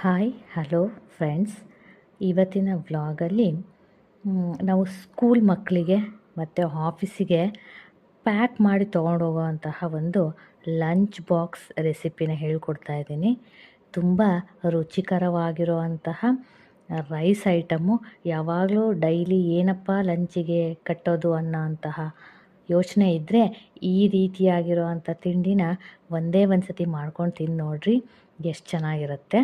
Hi hello friends ಇವತ್ತಿನ ವ್ಲಾಗಲ್ಲಿ ನಾವು ಸ್ಕೂಲ್ ಮಕ್ಕಳಿಗೆ ಮತ್ತು ಆಫೀಸಿಗೆ ಪ್ಯಾಕ್ ಮಾಡಿ ತೊಗೊಂಡೋಗೋವಂತಹ ಒಂದು ಲಂಚ್ ಬಾಕ್ಸ್ ರೆಸಿಪಿನ ಹೇಳ್ಕೊಡ್ತಾ ಇದ್ದೀನಿ. ತುಂಬ ರುಚಿಕರವಾಗಿರುವಂತಹ ರೈಸ್ ಐಟಮು ಯಾವಾಗಲೂ ಡೈಲಿ ಏನಪ್ಪ ಲಂಚಿಗೆ ಕಟ್ಟೋದು ಅನ್ನೋ ಅಂತಹ ಯೋಚನೆ ಇದ್ದರೆ ಈ ರೀತಿಯಾಗಿರುವಂಥ ತಿಂಡಿನ ಒಂದೇ ಒಂದು ಸತಿ ಮಾಡ್ಕೊಂಡು ತಿಂದು ನೋಡ್ರಿ, ಎಷ್ಟು ಚೆನ್ನಾಗಿರುತ್ತೆ.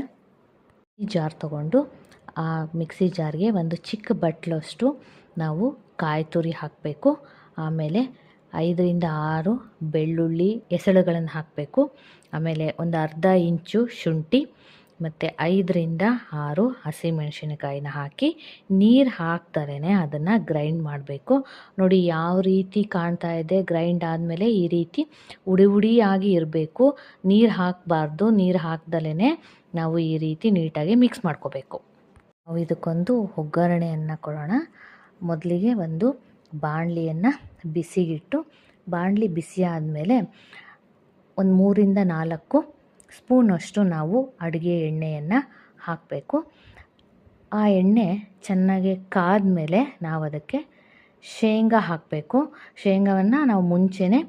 ಜಾರ್ ತಗೊಂಡು ಆ ಮಿಕ್ಸಿ ಜಾರ್ಗೆ ಒಂದು ಚಿಕ್ಕ ಬಟ್ಲಷ್ಟು ನಾವು ಕಾಯಿ ತುರಿ ಹಾಕಬೇಕು. ಆಮೇಲೆ ಐದರಿಂದ ಆರು ಬೆಳ್ಳುಳ್ಳಿ ಎಸಳುಗಳನ್ನು ಹಾಕಬೇಕು. ಆಮೇಲೆ ಒಂದು ಅರ್ಧ ಇಂಚು ಶುಂಠಿ ಮತ್ತು ಐದರಿಂದ ಆರು ಹಸಿಮೆಣಸಿನಕಾಯಿನ ಹಾಕಿ ನೀರು ಹಾಕ್ತಾರೇ ಅದನ್ನು ಗ್ರೈಂಡ್ ಮಾಡಬೇಕು. ನೋಡಿ ಯಾವ ರೀತಿ ಕಾಣ್ತಾ ಇದೆ ಗ್ರೈಂಡ್ ಆದಮೇಲೆ ಈ ರೀತಿ ಉಡಿ ಉಡಿಯಾಗಿ ಇರಬೇಕು. ನೀರು ಹಾಕಬಾರ್ದು, ನೀರು ಹಾಕ್ದಲೇ ನಾವು ಈ ರೀತಿ ನೀಟಾಗಿ ಮಿಕ್ಸ್ ಮಾಡ್ಕೋಬೇಕು. ನಾವು ಇದಕ್ಕೊಂದು ಒಗ್ಗರಣೆಯನ್ನು ಕೊಡೋಣ. ಮೊದಲಿಗೆ ಒಂದು ಬಾಣಲಿಯನ್ನು ಬಿಸಿಗಿಟ್ಟು, ಬಾಣಲಿ ಬಿಸಿ ಆದಮೇಲೆ ಒಂದು ಮೂರಿಂದ ನಾಲ್ಕು ಸ್ಪೂನಷ್ಟು ನಾವು ಅಡುಗೆ ಎಣ್ಣೆಯನ್ನು ಹಾಕಬೇಕು. ಆ ಎಣ್ಣೆ ಚೆನ್ನಾಗಿ ಕಾದ ಮೇಲೆ ನಾವು ಅದಕ್ಕೆ ಶೇಂಗಾ ಹಾಕಬೇಕು. ಶೇಂಗಾವನ್ನು ನಾವು ಮುಂಚೆನೇ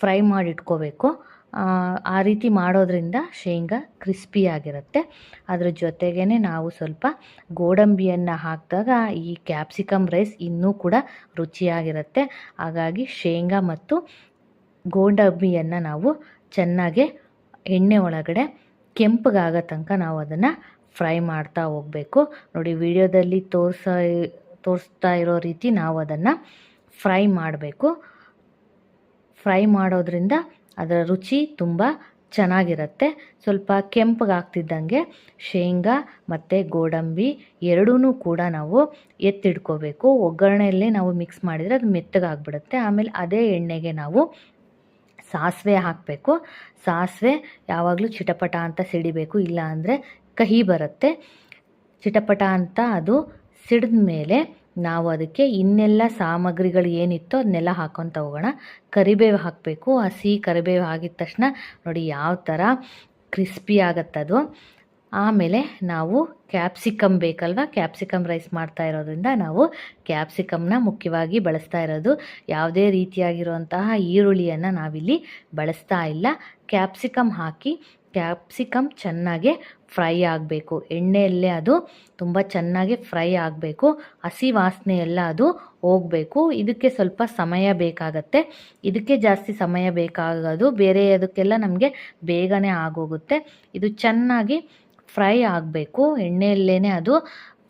ಫ್ರೈ ಮಾಡಿಟ್ಕೋಬೇಕು. ಆ, ರೀತಿ ಮಾಡೋದ್ರಿಂದ ಶೇಂಗಾ ಕ್ರಿಸ್ಪಿಯಾಗಿರುತ್ತೆ ಅದ್ರ ಜೊತೆಗೇ ನಾವು ಸ್ವಲ್ಪ ಗೋಡಂಬಿಯನ್ನು ಹಾಕಿದಾಗ ಈ ಕ್ಯಾಪ್ಸಿಕಮ್ ರೈಸ್ ಇನ್ನೂ ಕೂಡ ರುಚಿಯಾಗಿರುತ್ತೆ. ಹಾಗಾಗಿ ಶೇಂಗಾ ಮತ್ತು ಗೋಡಂಬಿಯನ್ನು ನಾವು ಚೆನ್ನಾಗಿ ಎಣ್ಣೆ ಒಳಗಡೆ ಕೆಂಪಗಾಗೋ ತನಕ ನಾವು ಅದನ್ನು ಫ್ರೈ ಮಾಡ್ತಾ ಹೋಗಬೇಕು. ನೋಡಿ, ವಿಡಿಯೋದಲ್ಲಿ ತೋರಿಸ, ತೋರಿಸ್ತಾ ಇರೋ ರೀತಿ ನಾವು ಅದನ್ನು ಫ್ರೈ ಮಾಡಬೇಕು. ಫ್ರೈ ಮಾಡೋದ್ರಿಂದ ಅದರ ರುಚಿ ತುಂಬ ಚೆನ್ನಾಗಿರುತ್ತೆ. ಸ್ವಲ್ಪ ಕೆಂಪಗಾಗ್ತಿದ್ದಂಗೆ ಶೇಂಗಾ ಮತ್ತು ಗೋಡಂಬಿ ಎರಡೂ ಕೂಡ ನಾವು ಎತ್ತಿಡ್ಕೋಬೇಕು ಒಗ್ಗರಣೆಯಲ್ಲೇ ನಾವು ಮಿಕ್ಸ್ ಮಾಡಿದರೆ ಅದು ಮೆತ್ತಗಾಗ್ಬಿಡುತ್ತೆ. ಆಮೇಲೆ ಅದೇ ಎಣ್ಣೆಗೆ ನಾವು ಸಾಸಿವೆ ಹಾಕಬೇಕು. ಸಾಸಿವೆ ಯಾವಾಗಲೂ ಚಿಟಪಟ ಅಂತ ಸಿಡಿಬೇಕು ಇಲ್ಲ ಅಂದರೆ ಕಹಿ ಬರುತ್ತೆ. ಚಿಟಪಟ ಅಂತ ಅದು ಸಿಡಿದ ಮೇಲೆ ನಾವು ಅದಕ್ಕೆ ಇನ್ನೆಲ್ಲ ಸಾಮಗ್ರಿಗಳು ಏನಿತ್ತೋ ಅದನ್ನೆಲ್ಲ ಹಾಕ್ಕೊತ ಹೋಗೋಣ. ಕರಿಬೇವು ಹಾಕಬೇಕು. ಹಸಿ ಕರಿಬೇವು ಆಗಿದ ತಕ್ಷಣ ನೋಡಿ ಯಾವ ಥರ ಕ್ರಿಸ್ಪಿ ಆಗತ್ತದು. ಆಮೇಲೆ ನಾವು ಕ್ಯಾಪ್ಸಿಕಮ್ ಬೇಕಲ್ವ? ಕ್ಯಾಪ್ಸಿಕಮ್ ರೈಸ್ ಮಾಡ್ತಾ ಇರೋದ್ರಿಂದ ನಾವು ಕ್ಯಾಪ್ಸಿಕಮ್ನ ಮುಖ್ಯವಾಗಿ ಬಳಸ್ತಾ ಇರೋದು. ಯಾವುದೇ ರೀತಿಯಾಗಿರುವಂತಹ ಈರುಳ್ಳಿಯನ್ನು ನಾವಿಲ್ಲಿ ಬಳಸ್ತಾ ಇಲ್ಲ. ಕ್ಯಾಪ್ಸಿಕಮ್ ಹಾಕಿ, ಕ್ಯಾಪ್ಸಿಕಮ್ ಚೆನ್ನಾಗೆ ಫ್ರೈ ಆಗಬೇಕು. ಎಣ್ಣೆಯಲ್ಲೇ ಅದು ತುಂಬ ಚೆನ್ನಾಗಿ ಫ್ರೈ ಆಗಬೇಕು. ಹಸಿ ವಾಸನೆ ಎಲ್ಲ ಅದು ಹೋಗಬೇಕು. ಇದಕ್ಕೆ ಸ್ವಲ್ಪ ಸಮಯ ಬೇಕಾಗತ್ತೆ. ಇದಕ್ಕೆ ಜಾಸ್ತಿ ಸಮಯ ಬೇಕಾಗೋದು ಬೇರೆ ಅದಕ್ಕೆಲ್ಲ ನಮಗೆ ಬೇಗನೆ ಆಗೋಗುತ್ತೆ. ಇದು ಚೆನ್ನಾಗಿ ಫ್ರೈ ಆಗಬೇಕು ಎಣ್ಣೆಯಲ್ಲೇ ಅದು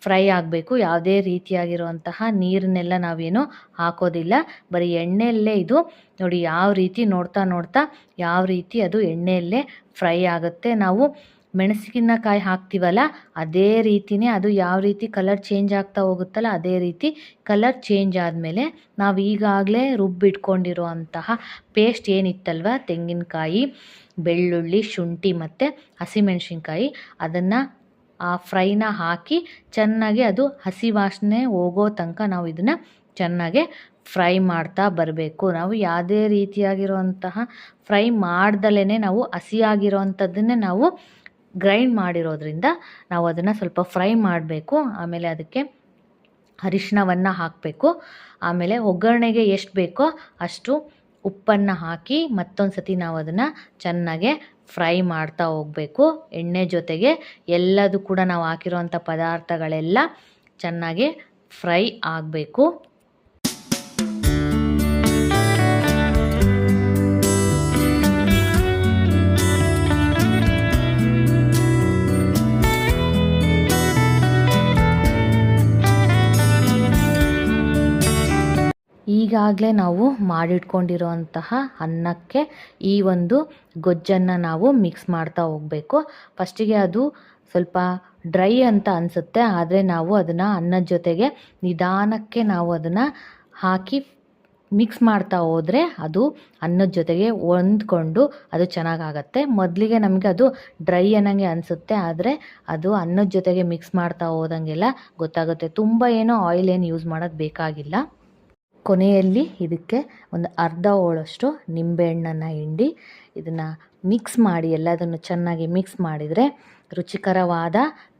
ಫ್ರೈ ಆಗಬೇಕು. ಯಾವುದೇ ರೀತಿಯಾಗಿರುವಂತಹ ನೀರನ್ನೆಲ್ಲ ನಾವೇನು ಹಾಕೋದಿಲ್ಲ. ಬರೀ ಎಣ್ಣೆಯಲ್ಲೇ ಇದು. ನೋಡಿ, ಯಾವ ರೀತಿ ನೋಡ್ತಾ ನೋಡ್ತಾ ಯಾವ ರೀತಿ ಅದು ಎಣ್ಣೆಯಲ್ಲೇ ಫ್ರೈ ಆಗುತ್ತೆ. ನಾವು ಮೆಣಸಿನಕಾಯಿ ಹಾಕ್ತೀವಲ್ಲ, ಅದೇ ರೀತಿನೇ ಅದು ಯಾವ ರೀತಿ ಕಲರ್ ಚೇಂಜ್ ಆಗ್ತಾ ಹೋಗುತ್ತಲ್ಲ, ಅದೇ ರೀತಿ ಕಲರ್ ಚೇಂಜ್ ಆದಮೇಲೆ ನಾವು ಈಗಾಗಲೇ ರುಬ್ಬಿಟ್ಕೊಂಡಿರುವಂತಹ ಪೇಸ್ಟ್ ಏನಿತ್ತಲ್ವ, ತೆಂಗಿನಕಾಯಿ, ಬೆಳ್ಳುಳ್ಳಿ, ಶುಂಠಿ ಮತ್ತು ಹಸಿಮೆಣಸಿನ್ಕಾಯಿ, ಅದನ್ನು ಆ ಫ್ರೈನ ಹಾಕಿ ಚೆನ್ನಾಗಿ ಅದು ಹಸಿ ವಾಸನೆ ಹೋಗೋ ತನಕ ನಾವು ಇದನ್ನು ಚೆನ್ನಾಗೆ ಫ್ರೈ ಮಾಡ್ತಾ ಬರಬೇಕು. ನಾವು ಯಾವುದೇ ರೀತಿಯಾಗಿರುವಂತಹ ಫ್ರೈ ಮಾಡ್ದಲೇ ನಾವು ಹಸಿಯಾಗಿರೋವಂಥದ್ದನ್ನೇ ನಾವು ಗ್ರೈಂಡ್ ಮಾಡಿರೋದ್ರಿಂದ ನಾವು ಅದನ್ನು ಸ್ವಲ್ಪ ಫ್ರೈ ಮಾಡಬೇಕು, ಆಮೇಲೆ ಅದಕ್ಕೆ ಅರಿಶಿಣವನ್ನು ಹಾಕಬೇಕು. ಆಮೇಲೆ ಒಗ್ಗರಣೆಗೆ ಎಷ್ಟು ಬೇಕೋ ಅಷ್ಟು ಉಪ್ಪನ್ನು ಹಾಕಿ ಮತ್ತೊಂದು ಸತಿ ನಾವು ಅದನ್ನು ಚೆನ್ನಾಗೆ ಫ್ರೈ ಮಾಡ್ತಾ ಹೋಗಬೇಕು. ಎಣ್ಣೆ ಜೊತೆಗೆ ಎಲ್ಲದು ಕೂಡ ನಾವು ಹಾಕಿರೋವಂಥ ಪದಾರ್ಥಗಳೆಲ್ಲ ಚೆನ್ನಾಗಿ ಫ್ರೈ ಆಗಬೇಕು. ಈಗಾಗಲೇ ನಾವು ಮಾಡಿಟ್ಕೊಂಡಿರೋಂತಹ ಅನ್ನಕ್ಕೆ ಈ ಒಂದು ಗೊಜ್ಜನ್ನು ನಾವು ಮಿಕ್ಸ್ ಮಾಡ್ತಾ ಹೋಗಬೇಕು. ಫಸ್ಟಿಗೆ ಅದು ಸ್ವಲ್ಪ ಡ್ರೈ ಅಂತ ಅನಿಸುತ್ತೆ, ಆದರೆ ನಾವು ಅದನ್ನು ಅನ್ನದ ಜೊತೆಗೆ ನಿಧಾನಕ್ಕೆ ನಾವು ಅದನ್ನು ಹಾಕಿ ಮಿಕ್ಸ್ ಮಾಡ್ತಾ ಹೋದರೆ ಅದು ಅನ್ನದ ಜೊತೆಗೆ ಹೊಂದ್ಕೊಂಡು ಅದು ಚೆನ್ನಾಗಾಗತ್ತೆ. ಮೊದಲಿಗೆ ನಮಗೆ ಅದು ಡ್ರೈ ಅನ್ನಂಗೆ ಅನಿಸುತ್ತೆ, ಆದರೆ ಅದು ಅನ್ನದ ಜೊತೆಗೆ ಮಿಕ್ಸ್ ಮಾಡ್ತಾ ಹೋದಂಗೆಲ್ಲ ಗೊತ್ತಾಗುತ್ತೆ. ತುಂಬ ಏನೋ ಆಯಿಲ್ ಏನು ಯೂಸ್ ಮಾಡೋದು ಬೇಕಾಗಿಲ್ಲ. ಕೊನೆಯಲ್ಲಿ ಇದಕ್ಕೆ ಒಂದು ಅರ್ಧ ಹೋಳಷ್ಟು ನಿಂಬೆಹಣ್ಣನ್ನು ಹಿಂಡಿ ಇದನ್ನು ಮಿಕ್ಸ್ ಮಾಡಿ ಎಲ್ಲದನ್ನು ಚೆನ್ನಾಗಿ ಮಿಕ್ಸ್ ಮಾಡಿದರೆ ರುಚಿಕರವಾದ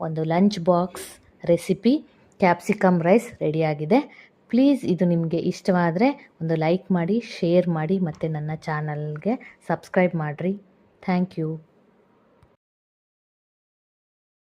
ಒಂದು lunch box recipe capsicum rice ರೆಡಿಯಾಗಿದೆ. ಪ್ಲೀಸ್ ಇದು ನಿಮಗೆ ಇಷ್ಟವಾದರೆ ಒಂದು ಲೈಕ್ ಮಾಡಿ ಶೇರ್ ಮಾಡಿ ಮತ್ತು ನನ್ನ ಚಾನಲ್ಗೆ ಸಬ್ಸ್ಕ್ರೈಬ್ ಮಾಡಿರಿ. Thank you